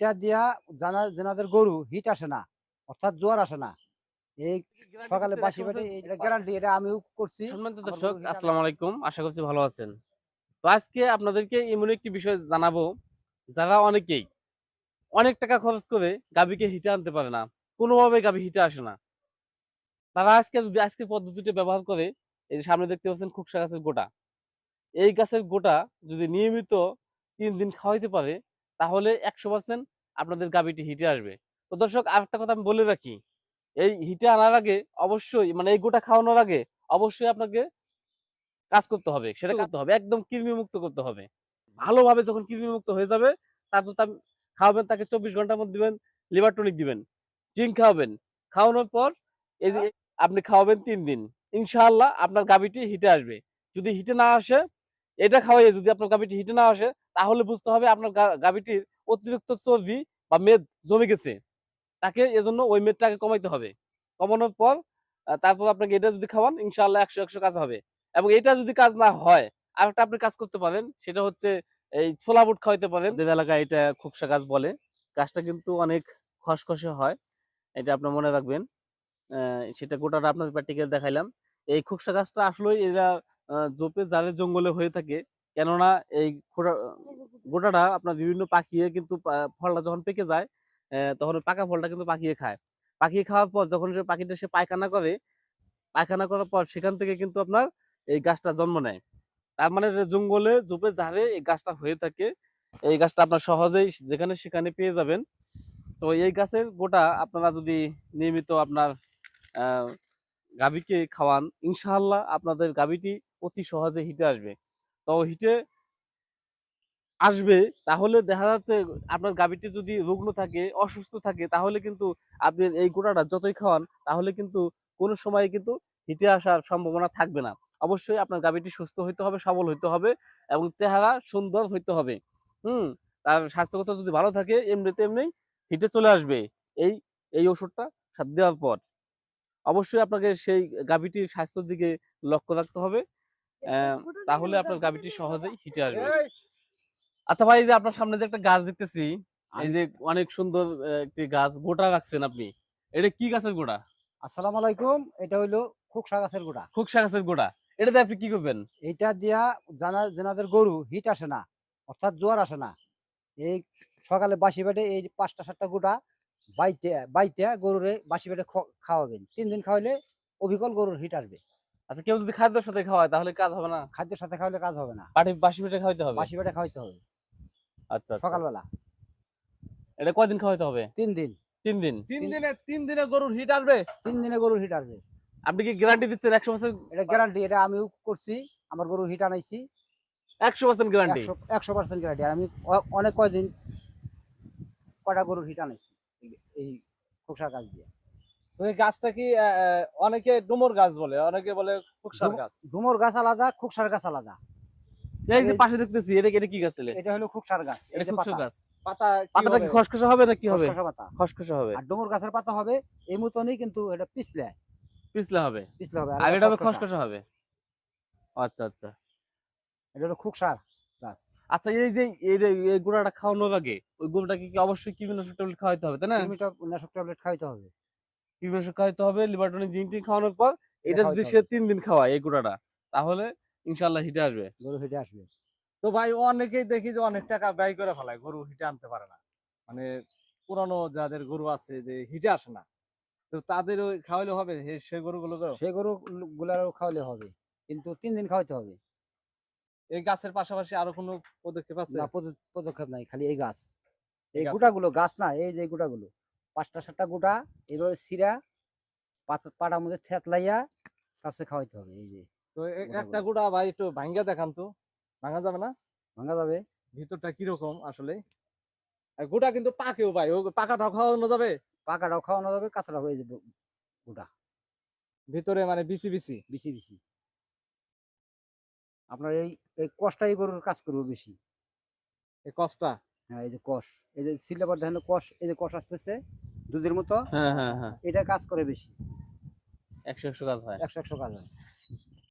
এইটা দিয়া জানা যেনাদের গরু হিট আসে না অর্থাৎ জোয়ার আসে না। এই সকালে বাসি পেটে এটা গ্যারান্টি এটা আমিও করছি। সম্মানিত দর্শক আসসালামু আলাইকুম আশা করছি ভালো আছেন। তো আজকে আপনাদেরকে এমন একটি বিষয় জানাব যারা অনেকেই অনেক টাকা খরচ করে গাভীকে হিটে আনতে পারে না কোনোভাবে গাভী হিটে আসে না। তারা আজকে যদি আজকের পদ্ধতিটা ব্যবহার করে এই যে সামনে দেখতে পাচ্ছেন খুকসা গাছের গোটা। এই গাছের গোটা যদি নিয়মিত তিন দিন খাওয়াইতে পারে তাহলে একশো পার্সেন্ট আপনাদের গাভীটি হিটে আসবে। তো দর্শক আরেকটা কথা আমি বলে রাখি এই হিটে আনার আগে অবশ্যই মানে এই গোটা খাওয়ানোর আগে অবশ্যই আপনাকে কাজ করতে হবে সেটা করতে হবে। একদম কৃমি মুক্ত করতে হবে। ভালোভাবে যখন কৃমি মুক্ত হয়ে যাবে তারপর তার খাওয়াবেন তাকে চব্বিশ ঘণ্টার মধ্যে দিবেন লিভার টনিক দিবেন জিঙ্ক খাওয়াবেন খাওয়ানোর পর এই যে আপনি খাওয়াবেন তিন দিন ইনশাআল্লাহ আপনার গাভীটি হিটে আসবে। যদি হিটে না আসে এটা খাওয়াইয়ে যদি আপনার গাভীটি হিটে না আসে তাহলে বুঝতে হবে আপনার গাভীটির অতিরিক্ত চর্বি বা মেদ জমে গেছে। তাকে এজন্য ওই মেদটাকে কমাইতে হবে। কমানোর পর তারপর আপনাকে এটা যদি খাওয়ান, ইনশাআল্লাহ একশো একশো কাজ হবে। এবং এটা যদি কাজ না হয় আর একটা আপনি কাজ করতে পারেন, সেটা হচ্ছে এই ছোলা বুট খাওয়াইতে পারেন। আমাদের এলাকায় এটা খুকসা গাছ বলে। গাছটা কিন্তু অনেক খসখসে হয়, এটা আপনার মনে রাখবেন। সেটা গোটাটা আপনার প্র্যাকটিক্যাল দেখাইলাম। এই খুকসা গাছটা আসলেই এরা জোপে জারে জঙ্গলে হয়ে থাকে। কেননা এই গোটাটা আপনার বিভিন্ন পাখিয়ে কিন্তু ফলটা যখন পেকে যায় তখন পাকা ফলটা কিন্তু পাখিয়ে খায়। পাখিয়ে খাওয়ার পর যখন সে পাখিটা সে পায়খানা করে, পায়খানা করার পর সেখান থেকে কিন্তু আপনার এই গাছটা জন্ম নেয়। তার মানে জঙ্গলে জোপে ঝাড়ে এই গাছটা হয়ে থাকে। এই গাছটা আপনার সহজেই যেখানে সেখানে পেয়ে যাবেন। তো এই গাছের গোটা আপনারা যদি নিয়মিত আপনার গাভীকে খাওয়ান, ইনশাআল্লাহ আপনাদের গাভীটি অতি সহজে হিটে আসবে। হিটে আসবে, তাহলে দেখা যাচ্ছে আপনার গাভীটি যদি রুগ্ন থাকে, অসুস্থ থাকে, তাহলে কিন্তু আপনি এই গোটাটা যতই খাওয়ান, তাহলে কিন্তু কোনো সময় কিন্তু হিটে আসার সম্ভাবনা থাকবে না। অবশ্যই আপনার গাভীটি সুস্থ হইতে হবে, সবল হইতে হবে এবং চেহারা সুন্দর হইতে হবে। হুম? তার স্বাস্থ্যগত যদি ভালো থাকে এমনিতে এমনি হিটে চলে আসবে। এই এই ওষুধটা দেওয়ার পর। অবশ্যই আপনাকে সেই গাভীটির স্বাস্থ্যের দিকে লক্ষ্য রাখতে হবে। তাহলে আপনার গাভীটি সহজেই হিটে আসবে। আচ্ছা ভাই যে আপনার সামনে যে একটা গাছ দেখতেছি এই যে অনেক সুন্দর একটি গাছ গোটা রাখছেন আপনি। এটা কি গাছের গোটা আসসালামু আলাইকুম এটা হইল খুকসা গাছের খুকসা গাছের গোটা এটাতে আপনি কি করবেন? এইটা দিয়া জানা যেনাদের গরু হিট আসে না অর্থাৎ জোয়ার আসে না। এই সকালে বাসি বেটে এই পাঁচটা সাতটা গোটা বাইতে বাইতে গরুরে বাসি বেটে খাওয়াবেন। তিন দিন খাওয়াইলে অবিকল গরুর হিট আসবে। আচ্ছা কেউ যদি খাদ্যের সাথে খাওয়ায় তাহলে কাজ হবে না? খাদ্যের সাথে খাওয়ালে কাজ হবে না। পাটি বাসি পেটে খাওয়াইতে হবে? বাসি পেটে খাওয়াইতে হবে। আচ্ছা আচ্ছা। সকালবেলা। এটা কয়দিন খাওয়াইতে হবে? তিন দিন। তিন দিন? তিন দিনে তিন দিনে গরুর হিট আসবে? তিন দিনে গরুর হিট আসবে। আপনি কি গ্যারান্টি দিচ্ছেন একশো পার্সেন্ট এটা গ্যারান্টি এটা আমিও করছি। আমার গরু হিট আনাইছি। একশো পার্সেন্ট গ্যারান্টি একশো পার্সেন্ট গ্যারান্টি আর আমি অনেক কয়দিন কয়টা গরুর হিট আনাইছি এই- এই খোকসা গাছ দিয়ে। এই গাছটা কি অনেকে ডুমুর গাছ বলে অনেকে বলে ডুমুর- গাছ। ডুমুর গাছ আলাদা খুকসার গাছ আলাদা। এই যে পাশে দেখতেছি এটা এটা কি গাছ তাহলে? এটা হলো খুকসার গাছ এটা যে গাছ। পাতা পাতাটা কি খসখসে হবে না কি হবে? খসখসে পাতা। খসখসে হবে। আর ডুমুর গাছের পাতা হবে এই মতনই কিন্তু এটা পিছলে। পিছলে হবে। পিছলে হবে আর এটা হবে খসখসা। হবে। আচ্ছা আচ্ছা। এটা হলো খুকসার গাছ। আচ্ছা এই যে এই গুঁড়াটা খাওয়ানোর আগে ওই কি অবশ্যই কীটনাশক ট্যাবলেট খাওয়াইতে হবে তাই না? কৃমিটা নাশক ট্যাবলেট খাইতে হবে। কীটনাশক খাওয়াইতে হবে লিভারটনিক জিঙ্ক টিঙ্ক খাওয়ানোর পর এটা যদি সে তিন দিন খাওয়ায় এই গুঁড়াটা তাহলে ইনশাল্লাহ হিটে আসবে। গরু হেঁটে আসবে। তো ভাই অনেকেই দেখি যে অনেক টাকা ব্যয় করে ফেলায় গরু হিটে আনতে পারে না। মানে পুরানো যাদের গরু আছে যে হিটে আসে না। তো তাদের ওই খাওয়াইলে হবে সে গরুগুলো সে গরু গুলারও খাওয়ালে হবে কিন্তু তিন দিন খাওয়াইতে হবে। এই গাছের পাশাপাশি আরও কোনো পদক্ষেপ আছে? না পদক্ষেপ নাই খালি এই গাছ। এই। গোটাগুলো গাছ না এই যে গোটাগুলো। পাঁচটা সাতটা গোটা এইভাবে সিরা পাতা পাটার মধ্যে থেতলাইয়া তারপরে খাওয়াইতে হবে এই যে তো একটা গুড়া ভাই একটু ভাঙ্গা দেখান তো। ভাঙা যাবে না? ভাঙা যাবে। ভিতরটা কীরকম আসলে? গোটা কিন্তু পাকেও ভাই ও পাকাটা খাওয়ানো যাবে? পাকাটাও খাওয়ানো যাবে কাঁচাটাও এই যে ব- গোটা। ভিতরে মানে বিসি বিসি? বেশি বেশি আপনার এই এই কষ্টাই গরুর কাজ করবে বেশি। এই কষ্টটা হ্যাঁ এই যে কষ। এই যে সিলেবার দেখেন কষ এই যে কষ আসতেছে দুধের মতো হ্যাঁ হ্যাঁ হ্যাঁ। এটা কাজ করে বেশি। একশো একশো কাজ হয়। একশো একশো কাজ হয়।